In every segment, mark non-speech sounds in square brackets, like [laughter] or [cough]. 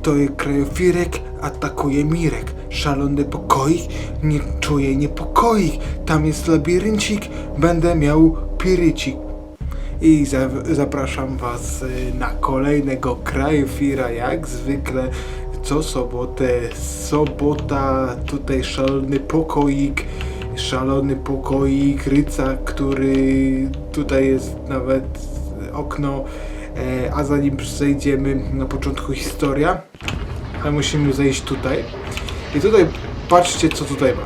To krajofirek, atakuje Mirek. Szalony pokoik, nie czuję niepokoik. Tam jest labiryncik, będę miał pirycik. I za, zapraszam Was y, na kolejnego krajofira, jak zwykle co sobotę. Sobota, tutaj szalony pokoik, szalony pokoik, ryca, który tutaj jest nawet okno, e, a zanim zejdziemy na początku historia, ale musimy zejść tutaj. I tutaj patrzcie co tutaj ma.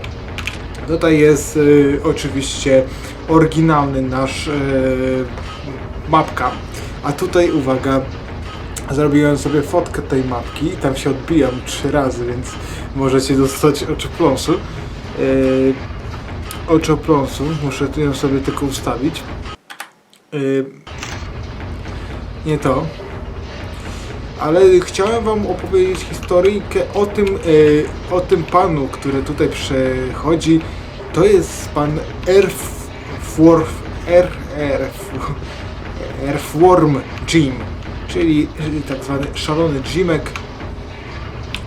Tutaj jest y, oczywiście oryginalny nasz y, mapka, a tutaj uwaga, zrobiłem sobie fotkę tej mapki i tam się odbijam trzy razy, więc możecie dostać oczopląsu. Yy, oczopląsu, muszę tu ją sobie tylko ustawić. Yy, nie to. Ale chciałem wam opowiedzieć historyjkę o tym, yy, o tym panu, który tutaj przechodzi. To jest pan Earthworm, Earthworm Jim, czyli tak zwany szalony Jimek.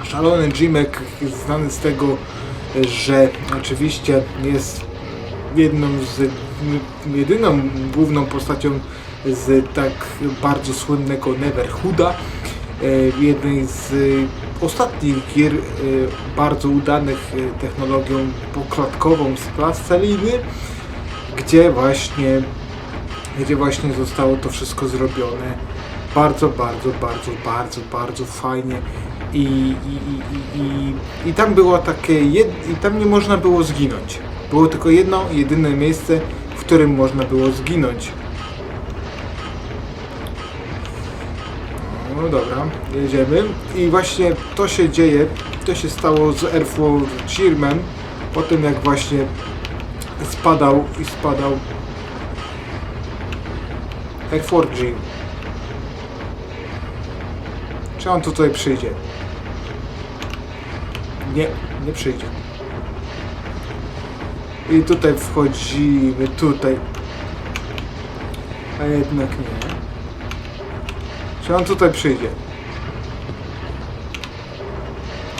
Szalony Jimek jest znany z tego, że oczywiście jest jedną z, jedyną główną postacią z tak bardzo słynnego Neverhooda, e, jednej z e, ostatnich gier e, bardzo udanych e, technologią poklatkową z plasteliny, gdzie właśnie gdzie właśnie zostało to wszystko zrobione bardzo, bardzo, bardzo, bardzo, bardzo fajnie i, i, i, i, i tam było takie, jed, i tam nie można było zginąć. Było tylko jedno, jedyne miejsce, w którym można było zginąć. No dobra, jedziemy. I właśnie to się dzieje, to się stało z Airflow po tym jak właśnie spadał i spadał Air4G. Czy on tutaj przyjdzie? Nie, nie przyjdzie. I tutaj wchodzimy, tutaj. A jednak nie. Czy on tutaj przyjdzie?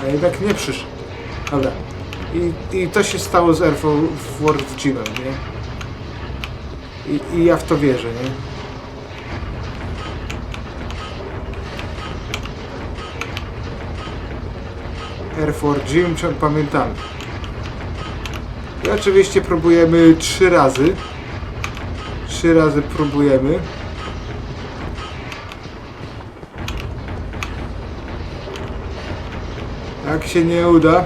A jednak nie przyszedł. Dobra. I, i to się stało z Air Force G'em, nie? I, I ja w to wierzę, nie? Air Force Gym, pamiętamy. I oczywiście próbujemy trzy razy. Trzy razy próbujemy. Się nie uda.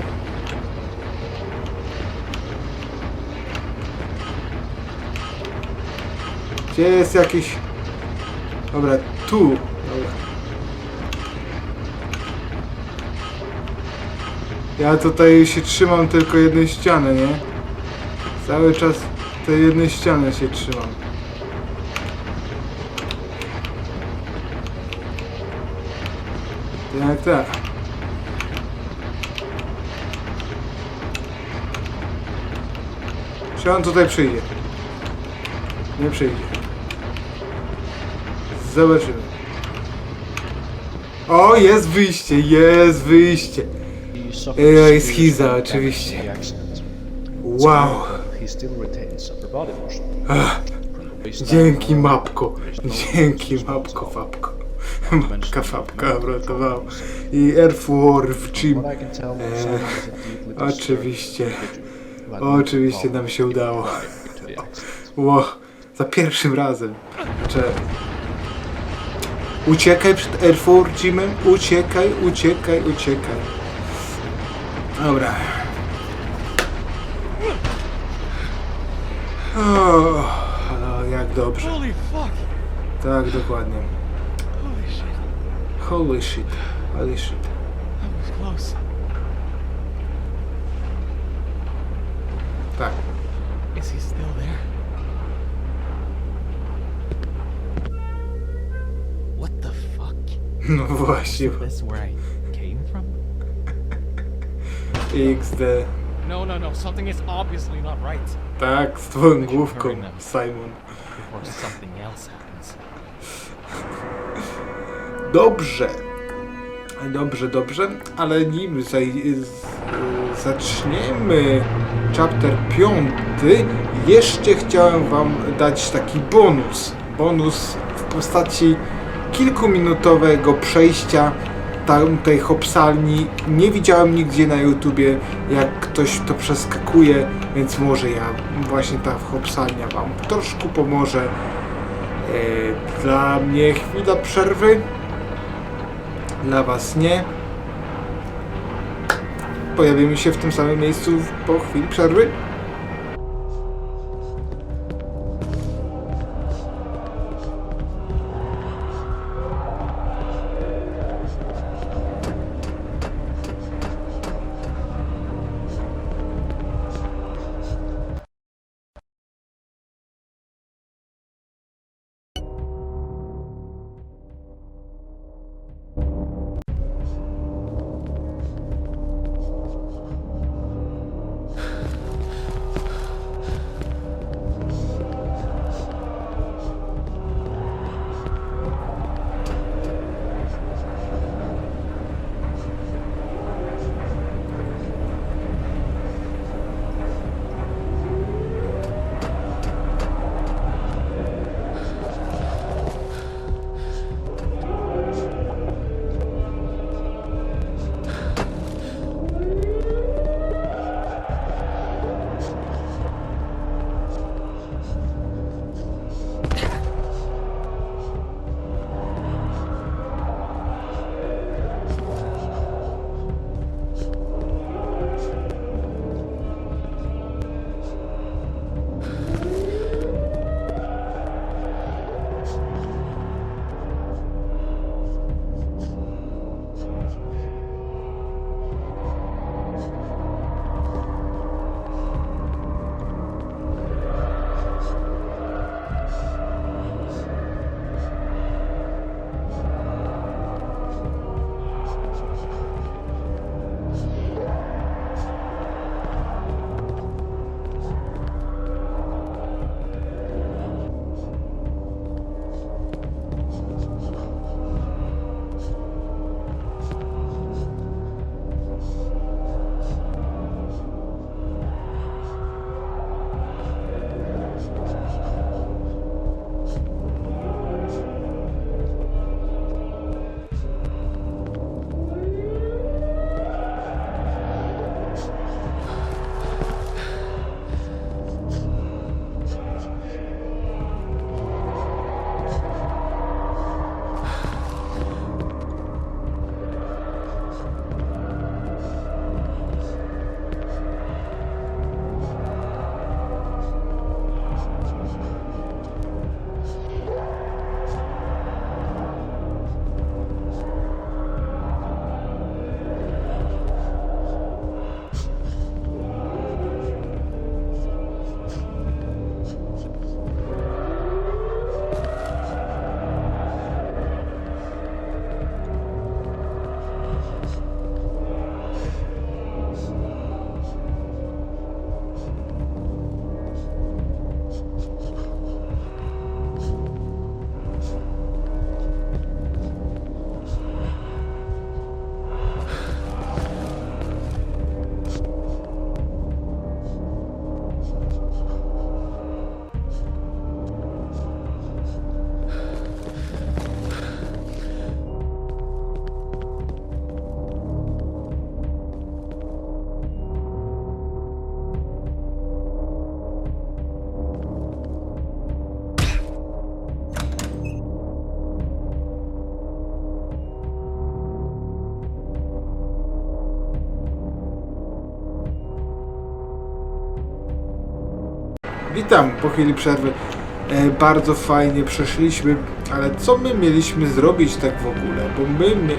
Gdzie jest jakiś... Dobra, tu. Dobra. Ja tutaj się trzymam tylko jednej ściany, nie? Cały czas tej jednej ściany się trzymam. Jak tak. Czy on tutaj przyjdzie? Nie przyjdzie. Zobaczymy. O, jest wyjście, jest wyjście. Ej, schiza, oczywiście. Wow. Dzięki mapko. Dzięki mapko, fapko. Mapka, fapka uratowała. I Airfor w czym? E, oczywiście. Oczywiście nam się udało. Ło, za pierwszym razem. Znaczy... Uciekaj przed Airfor Jimem. Uciekaj, uciekaj, uciekaj. Dobra. O, ale jak dobrze. Tak, dokładnie. Holy shit. Holy shit. Holy shit. That was close. Tak. Is he still No właśnie, this where I came from? XD. No, no, no. Something is obviously not right Tak, z twoją główką, Simon. before something else happens. Dobrze. Dobrze, dobrze, ale nim zaj- z- zaczniemy chapter 5, jeszcze chciałem wam dać taki bonus. Bonus w postaci kilkuminutowego przejścia tamtej hopsalni. Nie widziałem nigdzie na YouTubie, jak ktoś to przeskakuje, więc może ja właśnie ta hopsalnia wam troszkę pomoże. E, Dla mnie chwila przerwy. Dla Was nie. Pojawimy się w tym samym miejscu po chwili przerwy. Witam po chwili przerwy. E, bardzo fajnie przeszliśmy, ale co my mieliśmy zrobić tak w ogóle? Bo my... my...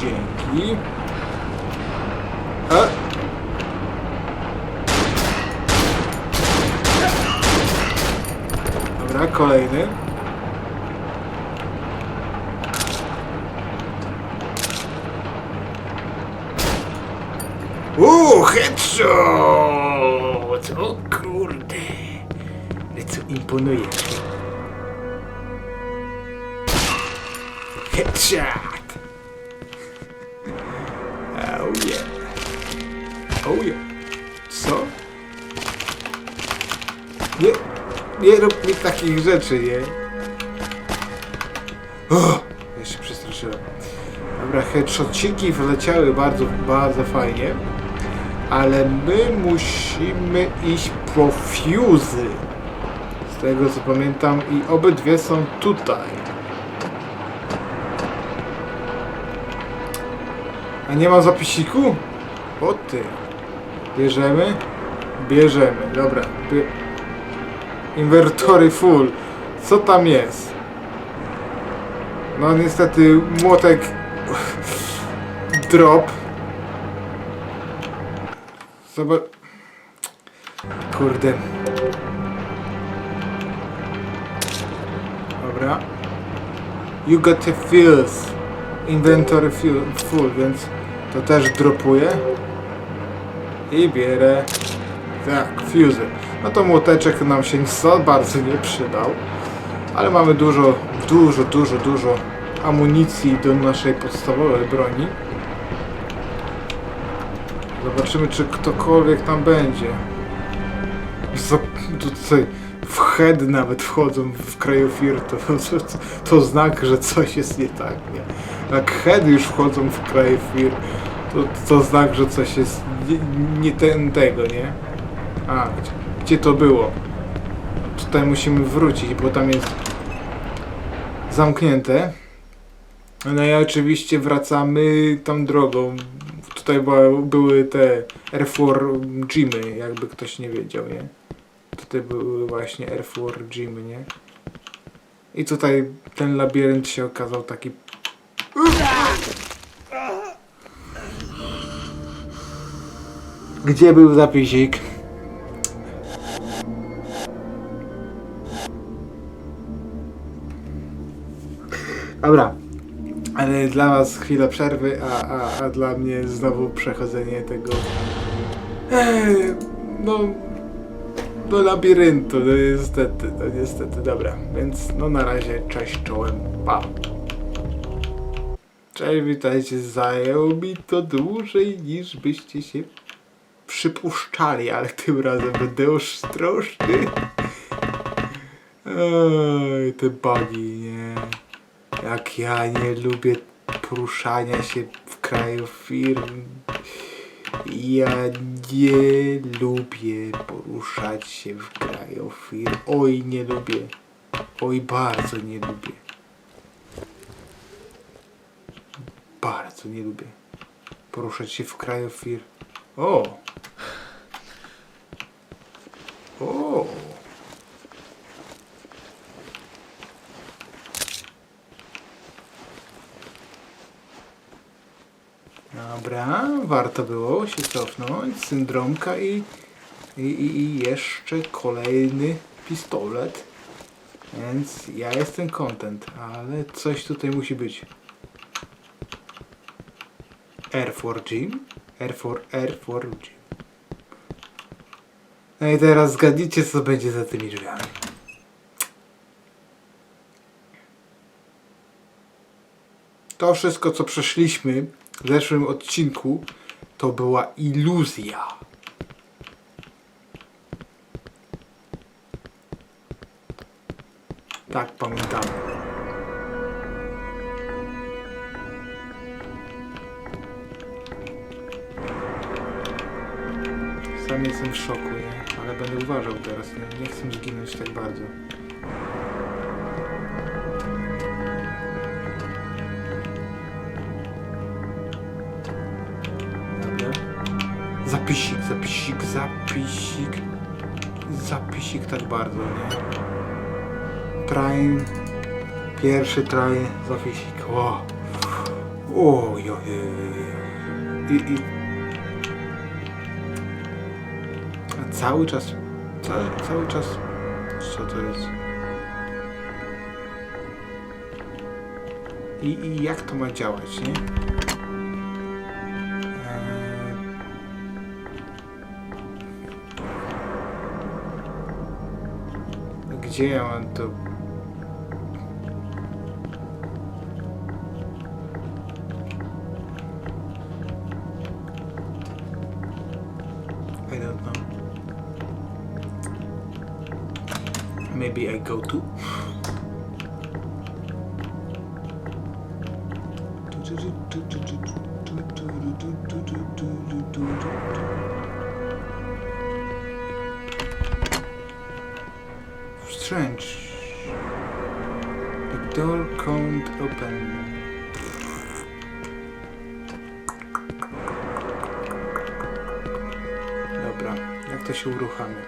Dzięki. A? kolejny. Uuu, headshot! O kurde. Ale co imponuje. Headshot! Oh yeah. Oh yeah. Co? Nie, nie rób mi takich rzeczy, nie? O, ja się przestraszyłem. Dobra, headshotciki wleciały bardzo, bardzo fajnie. Ale my musimy iść po fuzy. Z tego co pamiętam i obydwie są tutaj. A nie ma zapisiku? O ty. Bierzemy? Bierzemy, dobra. Inwertory full. Co tam jest? No niestety młotek [laughs] drop. Zobacz. Kurde. Dobra. You got the fills. Inventory full, więc to też dropuję. I bierę. Tak, fuse. No to młoteczek nam się za bardzo nie przydał. Ale mamy dużo, dużo, dużo, dużo amunicji do naszej podstawowej broni. Zobaczymy, czy ktokolwiek tam będzie. Tutaj w head nawet wchodzą w krajofir, [laughs] to, to, to znak, że coś jest nie tak, nie? Jak head już wchodzą w krajofir, to, to znak, że coś jest nie, nie ten tego, nie? A, gdzie, gdzie to było? Tutaj musimy wrócić, bo tam jest zamknięte. No i oczywiście wracamy tą drogą. Tutaj były te R4 gymy, jakby ktoś nie wiedział, nie? Tutaj były właśnie R4 gymy, nie? I tutaj ten labirynt się okazał taki... Gdzie był zapisik? Dobra, ale dla was chwila przerwy, a, a, a dla mnie znowu przechodzenie tego. Eee, no. Do labiryntu, no niestety, no niestety, dobra. Więc no na razie, cześć czołem, pa. Cześć, witajcie, zajęło mi to dłużej niż byście się przypuszczali, ale tym razem będę ostrożny. Oj, te bugi, nie. Jak ja nie lubię poruszania się w kraju firm. Ja nie lubię poruszać się w kraju firm. Oj, nie lubię. Oj, bardzo nie lubię. Bardzo nie lubię poruszać się w kraju firm. O! O! Dobra, warto było się cofnąć. Syndromka i, i, i, jeszcze kolejny pistolet. Więc ja jestem content, ale coś tutaj musi być. R4 Gym? R4, R4 Gym. No i teraz zgadnijcie co będzie za tymi drzwiami. To wszystko co przeszliśmy w zeszłym odcinku to była iluzja. Tak pamiętam. zapisik, zapisik tak bardzo, nie? Train, pierwszy train, zapisik, o, o, jo, i, i cały czas, cały, cały czas, co to jest? I, I jak to ma działać, nie? To? I don't know. Maybe I go to. Strange. The door can't open. Dobra, jak to się uruchamia?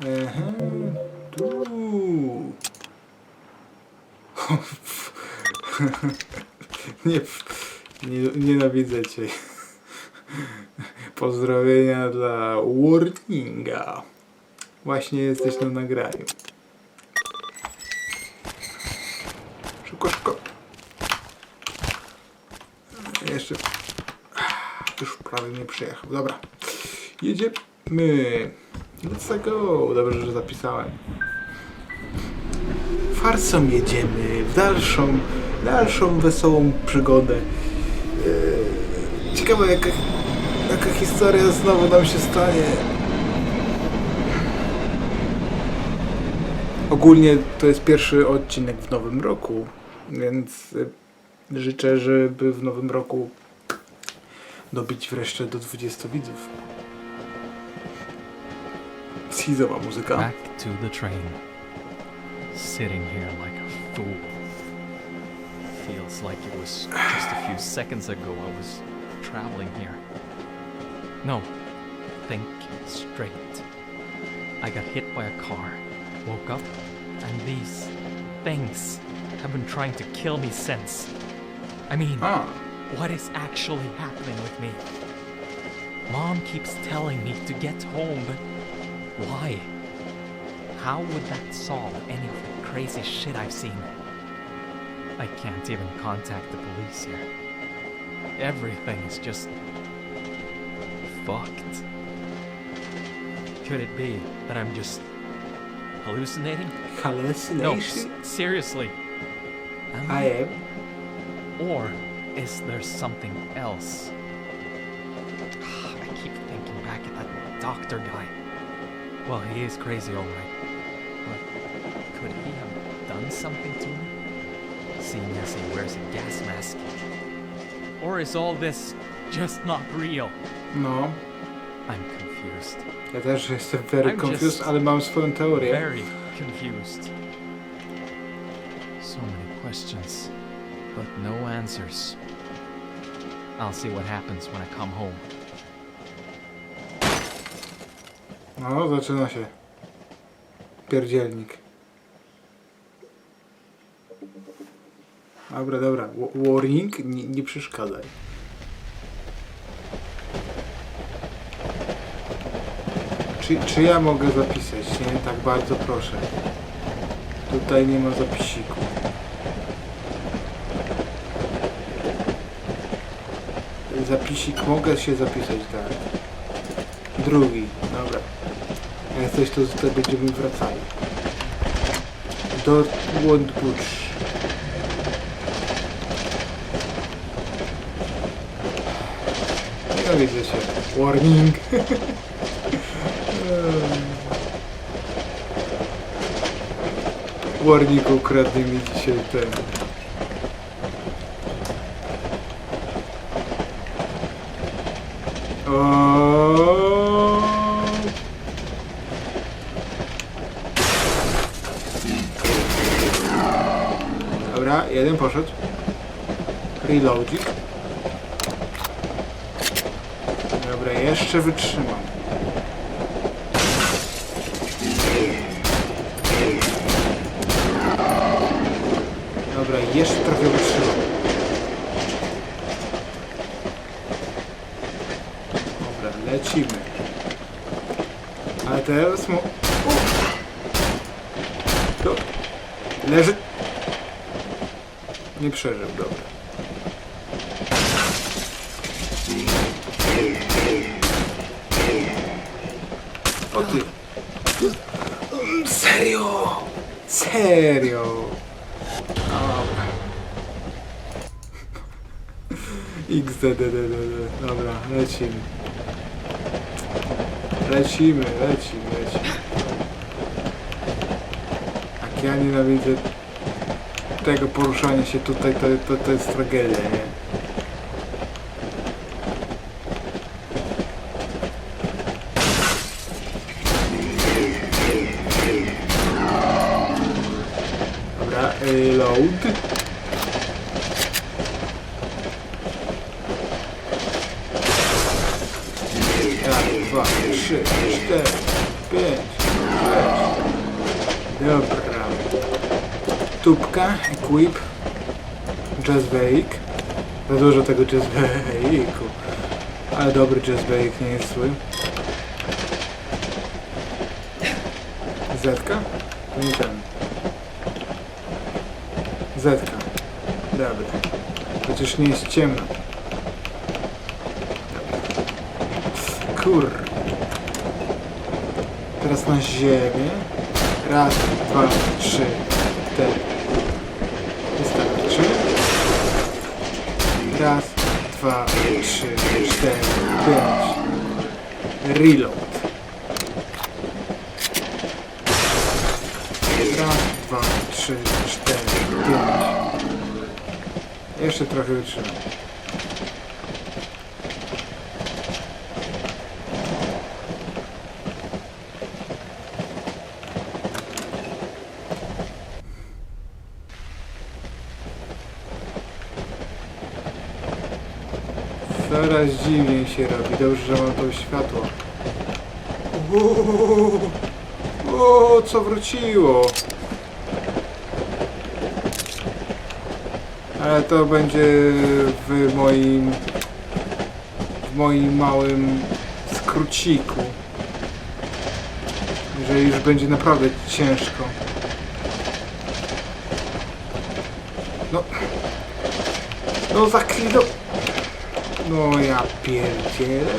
Aha. Tu. [laughs] Nie, nie, nienawidzę cię. Pozdrowienia dla Warninga. Właśnie jesteś na nagraniu. Szybko, szybko. Jeszcze. Już prawie nie przyjechał. Dobra. Jedziemy. Let's go. Dobrze, że zapisałem. Farsą jedziemy w dalszą, dalszą wesołą przygodę. Eee, Ciekawe jaka, jaka historia znowu nam się stanie. Ogólnie to jest pierwszy odcinek w nowym roku, więc y, życzę, żeby w nowym roku dobić wreszcie do 20 widzów. Back to the train. Sitting here like a fool. Feels like it was just a few seconds ago I was traveling here. No, think straight. I got hit by a car, woke up, and these things have been trying to kill me since. I mean, A, what is actually happening with me? Mom keeps telling me to get home, but why? How would that solve any of the crazy shit I've seen? I can't even contact the police here. Everything is just fucked. Could it be that I'm just hallucinating? No, s- seriously. Am I am. or is there something else? [sighs] I keep thinking back at that doctor guy. Well, he is crazy, alright. But could he have done something to me? Seeing as he wears a gas mask. Or is all this just not real? No, I'm confused. ja też jestem very I'm confused, ale mam swoją teorię. Very confused. So many questions, but no answers. I'll see what happens when I come home. No, zaczyna się. Pierdzielnik. Dobra, dobra. Wa- Warning, nie, nie przeszkadzaj. Czy, czy ja mogę zapisać? Nie, tak bardzo proszę. Tutaj nie ma zapisiku. Zapisik, mogę się zapisać, tak. Drugi, dobra. Jak coś to tutaj będziemy wracali. Dortmund Butch. Nienawidzę cię. Warning. [laughs] Warning ukradnie mi dzisiaj ten. O. Dobra, jeden poszedł. Reloadzik. Dobra, jeszcze wytrzymam. Dobra, jeszcze trochę wytrzymam. Dobra, lecimy. Ale teraz mu... Leży... Nie przeżył, dobra. O ty. Serio? Serio? Dobra. XDDDD. Dobra, lecimy. Lecimy, lecimy, lecimy. Jak ja nienawidzę tego poruszania się tutaj, to, to, to jest tragedia, nie? Dobra, load. Raz, dwa, trzy, cztery, pięć, sześć. Dobra. Tubka, equip, jazzbake. Za dużo tego jazzbake'u. Ale dobry jazzbake nie jest zły. Zetka? To nie ten. Zetka. Dobra. Chociaż nie jest ciemno. Kur. Teraz na ziemię. Raz, dwa, trzy, cztery. Wystarczy. Raz, dwa, trzy, cztery, pięć. Reload. Raz, dwa, trzy, cztery, pięć. Jeszcze trochę wytrzymam. Coraz dziwniej się robi. Dobrze, że mam to światło. O, co wróciło? Ale to będzie w moim w moim małym skróciku. Że już będzie naprawdę ciężko. No. No za chwilę. No ja pierdzielę.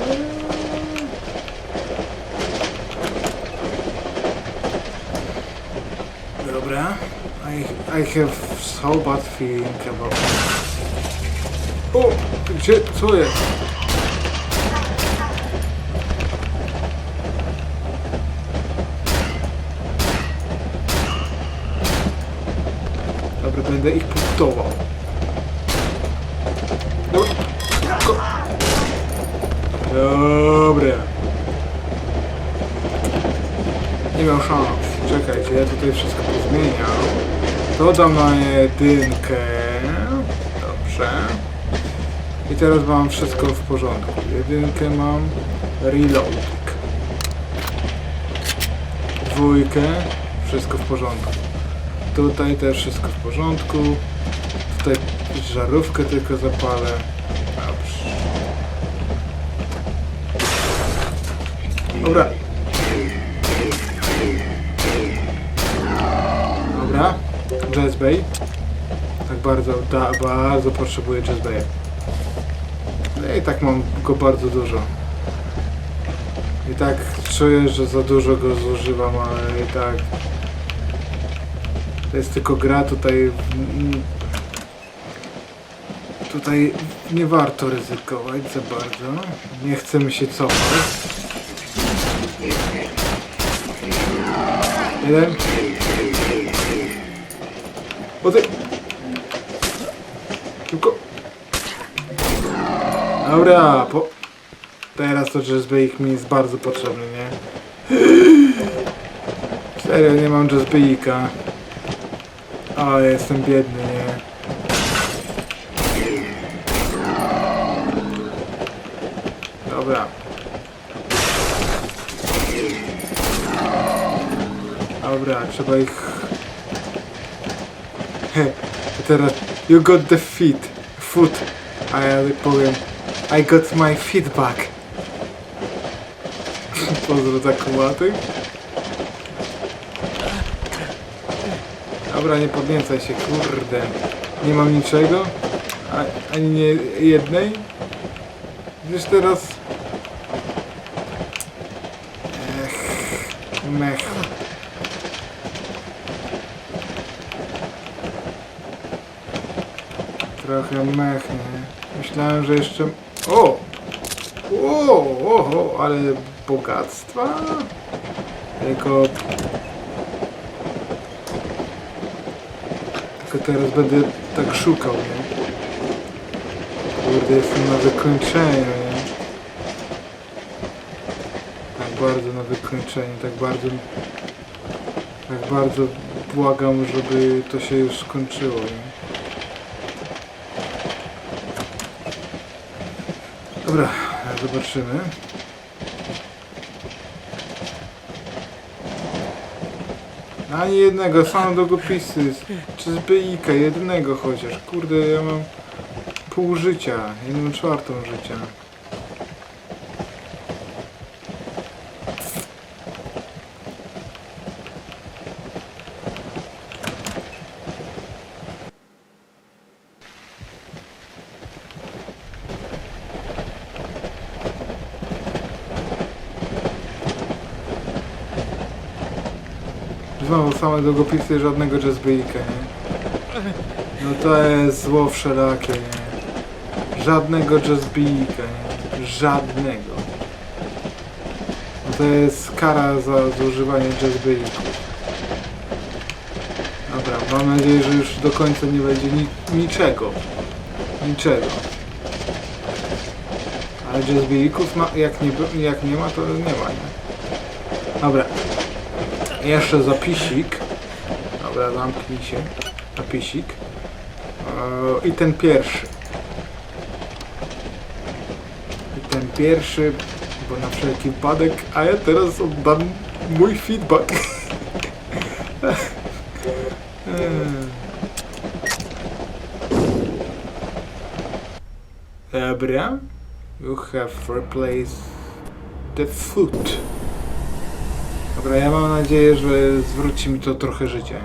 Dobra. I, I have so bad feeling about... O! Gdzie? Co jest? Dobra, będę ich punktował. Dobra. Ko- Dobra. Nie miał szans. Czekajcie, ja tutaj wszystko pozmieniam. To dam na jedynkę. Dobrze. I teraz mam wszystko w porządku. Jedynkę mam. Reloading. Dwójkę. Wszystko w porządku. Tutaj też wszystko w porządku. Tutaj żarówkę tylko zapalę. Dobrze. Dobra. Jazz Bay. Tak bardzo, da, bardzo potrzebuję Jazz Bay. No i tak mam go bardzo dużo. I tak czuję, że za dużo go zużywam, ale i tak... To jest tylko gra tutaj... mm, Tutaj nie warto ryzykować za bardzo. Nie chcemy się cofać. Jeden. Bo. Tylko... Dobra, po... Teraz to Jazz ich mi jest bardzo potrzebny, nie? [gasps] Serio, nie mam Jazz Bejka. O, jestem biedny, nie? Dobra. Dobra, trzeba ich [laughs] Teraz... You got the feet. Foot. A ja powiem... I got my feet back. [laughs] Pozdro za. Dobra, nie podniecaj się, kurde. Nie mam niczego? A, ani nie jednej? Wiesz teraz... Ech, mech. Trochę mech, nie? Myślałem, że jeszcze... O! O, o, ale bogactwa? Tylko... Tylko teraz będę tak szukał, nie? Kurde, jestem na wykończeniu, nie? Tak bardzo na wykończeniu, tak bardzo... Tak bardzo błagam, żeby to się już skończyło, nie? Dobra, zobaczymy. Ani jednego, same długopisy. Czy z jednego chociaż. Kurde, ja mam pół życia, jedną czwartą życia. Znowu same długopisy, żadnego jazzbeika, nie? No to jest zło wszelakie, nie? Żadnego jazzbeika, nie? Żadnego. No to jest kara za zużywanie jazzbeików. Dobra, mam nadzieję, że już do końca nie będzie ni niczego. Niczego. Ale jazzbeików ma, jak, nie, jak nie ma, to nie ma, nie? Dobra. Jeszcze zapisik. Dobra, zamknij się. Zapisik. Eee, I ten pierwszy. I ten pierwszy, bo na wszelki wypadek, a ja teraz oddam mój feedback. Eee. [laughs] Dobra. You have replaced the foot. Dobra, ja mam nadzieję, że zwróci mi to trochę życia.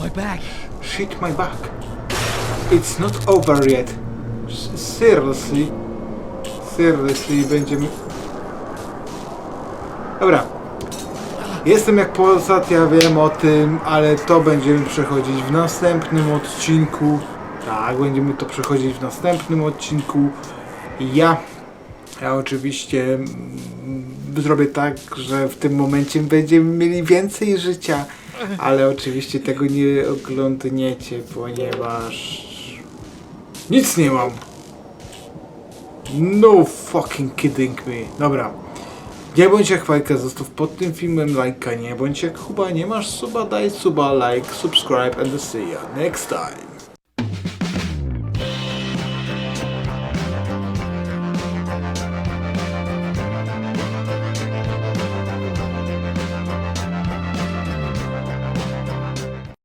My bag. Shit my back. It's not over yet. Seriously. Seriously, będziemy... Dobra. Jestem jak Polsat, ja wiem o tym, ale to będziemy przechodzić w następnym odcinku. Tak, będziemy to przechodzić w następnym odcinku. Ja, ja oczywiście mm, zrobię tak, że w tym momencie będziemy mieli więcej życia, ale oczywiście tego nie oglądniecie, ponieważ nic nie mam. No fucking kidding me. Dobra. Nie bądź jak fajka, zostaw pod tym filmem lajka, nie bądź jak chyba nie masz suba, daj suba, like, subscribe and see ya next time.